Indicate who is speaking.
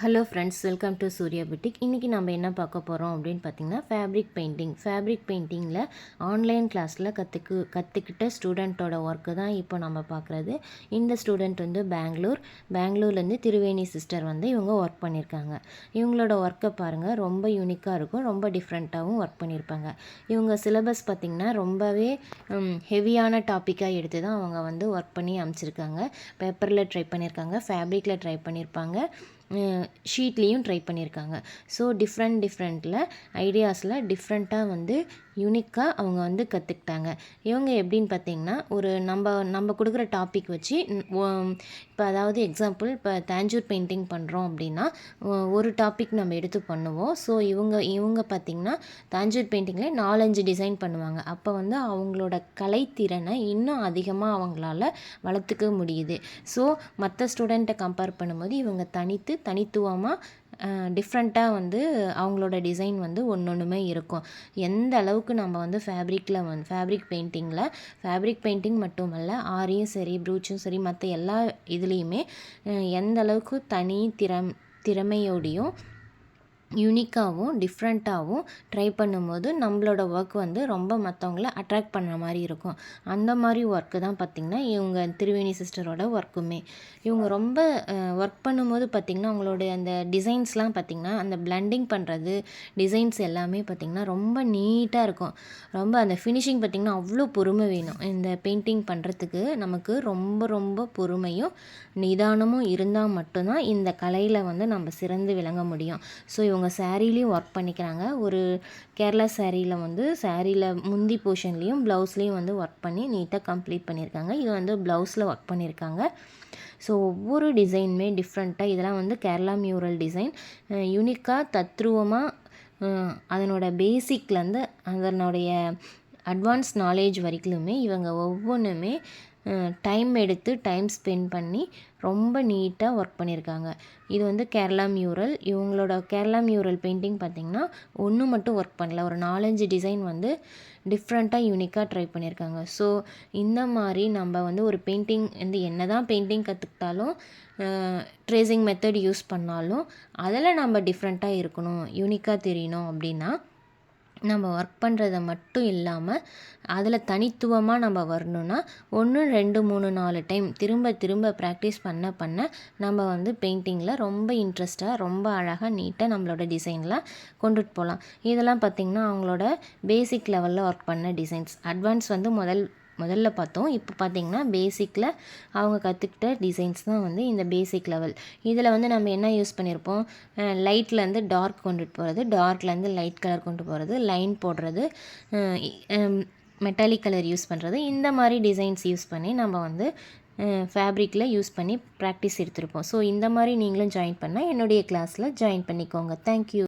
Speaker 1: Hello friends welcome to Surya பிட்டிக் இன்றைக்கி நம்ம என்ன பார்க்க போகிறோம் அப்படின்னு பார்த்தீங்கன்னா ஃபேப்ரிக் பெயிண்டிங் ஃபேப்ரிக் பெயிண்டிங்கில் ஆன்லைன் கிளாஸில் கற்றுக்கு கற்றுக்கிட்ட ஸ்டூடெண்ட்டோட ஒர்க்கு தான் இப்போ நம்ம பார்க்குறது. இந்த ஸ்டூடெண்ட் வந்து பெங்களூர் பெங்களூர்லேருந்து திருவேணி சிஸ்டர் வந்து இவங்க ஒர்க் பண்ணியிருக்காங்க இவங்களோட ஒர்க்கை பாருங்கள் ரொம்ப யூனிக்காக இருக்கும் ரொம்ப டிஃப்ரெண்ட்டாகவும் ஒர்க் பண்ணியிருப்பாங்க இவங்க சிலபஸ் பார்த்திங்கன்னா ரொம்பவே ஹெவியான டாப்பிக்காக எடுத்து தான் அவங்க வந்து ஒர்க் பண்ணி அமைச்சிருக்காங்க. பேப்பரில் ட்ரை பண்ணியிருக்காங்க ஃபேப்ரிக்கில் ட்ரை பண்ணியிருப்பாங்க ஷீட்லேயும் ட்ரை பண்ணியிருக்காங்க. ஸோ டிஃப்ரெண்ட் டிஃப்ரெண்ட்டில் ஐடியாஸில் டிஃப்ரெண்ட்டாக வந்து யூனிக்காக அவங்க வந்து கற்றுக்கிட்டாங்க இவங்க எப்படின்னு பார்த்தீங்கன்னா ஒரு நம்ம நம்ம கொடுக்குற டாபிக் வச்சு இப்போ அதாவது எக்ஸாம்பிள் இப்போ தேஞ்சூர் பெயிண்டிங் பண்ணுறோம் அப்படின்னா ஒரு டாபிக் நம்ம எடுத்து பண்ணுவோம். ஸோ இவங்க இவங்க பார்த்திங்கன்னா தாஞ்சூர் பெயிண்டிங்கில் நாலஞ்சு டிசைன் பண்ணுவாங்க. அப்போ வந்து அவங்களோட கலைத்திறனை இன்னும் அதிகமாக அவங்களால வளர்த்துக்க முடியுது. ஸோ மற்ற ஸ்டூடெண்ட்டை கம்பேர் பண்ணும்போது இவங்க தனித்து தனித்துவமாக டிஃப்ரெண்ட்டாக வந்து அவங்களோட டிசைன் வந்து ஒன்று ஒன்றுமே இருக்கும். எந்த அளவுக்கு நம்ம வந்து ஃபேப்ரிக்கில் வந்து ஃபேப்ரிக் பெயிண்டிங்கில் ஃபேப்ரிக் பெயிண்டிங் மட்டுமல்ல ஆரியும் சரி ப்ரூச்சும் சரி மற்ற எல்லா இதுலேயுமே எந்த அளவுக்கு தனி திறம் திறமையோடையும் யூனிக்காகவும் டிஃப்ரெண்ட்டாகவும் ட்ரை பண்ணும்போது நம்மளோட ஒர்க் வந்து ரொம்ப மற்றவங்கள அட்ராக்ட் பண்ணுற மாதிரி இருக்கும். அந்த மாதிரி ஒர்க்கு தான் பார்த்திங்கன்னா இவங்க திருவேணி சிஸ்டரோட ஒர்க்குமே இவங்க ரொம்ப ஒர்க் பண்ணும்போது பார்த்திங்கன்னா அவங்களுடைய அந்த டிசைன்ஸ்லாம் பார்த்திங்கன்னா அந்த பிளண்டிங் பண்ணுறது டிசைன்ஸ் எல்லாமே பார்த்திங்கன்னா ரொம்ப நீட்டாக இருக்கும். ரொம்ப அந்த ஃபினிஷிங் பார்த்திங்கன்னா அவ்வளோ பொறுமை வேணும். இந்த பெயிண்டிங் பண்ணுறதுக்கு நமக்கு ரொம்ப ரொம்ப பொறுமையும் நிதானமும் இருந்தால் மட்டும்தான் இந்த கலையில் வந்து நம்ம சிறந்து விளங்க முடியும். ஸோ இவங்க இவங்க சேரீலேயும் ஒர்க் பண்ணிக்கிறாங்க. ஒரு கேரளா சேரீயில் வந்து சேரீயில் முந்தி போர்ஷன்லேயும் ப்ளவுஸ்லேயும் வந்து ஒர்க் பண்ணி நீட்டாக கம்ப்ளீட் பண்ணியிருக்காங்க. இது வந்து ப்ளவுஸில் ஒர்க் பண்ணியிருக்காங்க. ஸோ ஒவ்வொரு டிசைனுமே டிஃப்ரெண்ட்டாக இதெல்லாம் வந்து கேரளா மியூரல் டிசைன் யூனிக்காக தத்ரூவமாக அதனோட பேசிக்லேருந்து அதனுடைய அட்வான்ஸ் நாலேஜ் வரைக்குமே இவங்க ஒவ்வொன்றுமே டைம் எடுத்து டைம் ஸ்பெண்ட் பண்ணி ரொம்ப நீட்டாக ஒர்க் பண்ணியிருக்காங்க. இது வந்து கேரளா மியூரல். இவங்களோட கேரளா மியூரல் பெயிண்டிங் பார்த்திங்கன்னா ஒன்று மட்டும் ஒர்க் பண்ணல. ஒரு நாலஞ்சு டிசைன் வந்து டிஃப்ரெண்ட்டாக யூனிக்காக ட்ரை பண்ணியிருக்காங்க. ஸோ இந்த மாதிரி நம்ம வந்து ஒரு பெயிண்டிங் வந்து என்ன தான் பெயிண்டிங் கற்றுக்கிட்டாலும் ட்ரேசிங் மெத்தட் யூஸ் பண்ணாலும் அதில் நம்ம டிஃப்ரெண்ட்டாக இருக்கணும் யூனிக்காக தெரியணும் அப்படின்னா நம்ம ஒர்க் பண்ணுறத மட்டும் இல்லாமல் அதில் தனித்துவமாக நம்ம வரணுன்னா ஒன்று ரெண்டு மூணு நாலு டைம் திரும்ப திரும்ப ப்ராக்டிஸ் பண்ண பண்ண நம்ம வந்து பெயிண்டிங்கில் ரொம்ப இன்ட்ரெஸ்ட்டாக ரொம்ப அழகாக நீட்டாக நம்மளோட டிசைனில் கொண்டுட்டு போகலாம் இதெல்லாம் பார்த்திங்கன்னா அவங்களோட பேசிக் லெவலில் ஒர்க் பண்ண டிசைன்ஸ் அட்வான்ஸ் வந்து முதல் முதல்ல பார்த்தோம். இப்போ பார்த்திங்கன்னா பேசிக்கில் அவங்க கற்றுக்கிட்ட டிசைன்ஸ் தான் வந்து இந்த பேசிக் லெவல் இதில் வந்து நம்ம என்ன யூஸ் பண்ணியிருப்போம் லைட்லேருந்து டார்க் கொண்டுட்டு போகிறது டார்க்லேருந்து லைட் கலர் கொண்டு போகிறது லைன் போடுறது மெட்டாலிக் கலர் யூஸ் பண்ணுறது இந்த மாதிரி டிசைன்ஸ் யூஸ் பண்ணி நம்ம வந்து ஃபேப்ரிக்கில் யூஸ் பண்ணி ப்ராக்டிஸ் எடுத்திருப்போம். ஸோ இந்த மாதிரி நீங்களும் ஜாயின் பண்ணால் என்னுடைய கிளாஸில் ஜாயின் பண்ணிக்கோங்க. தேங்க்யூ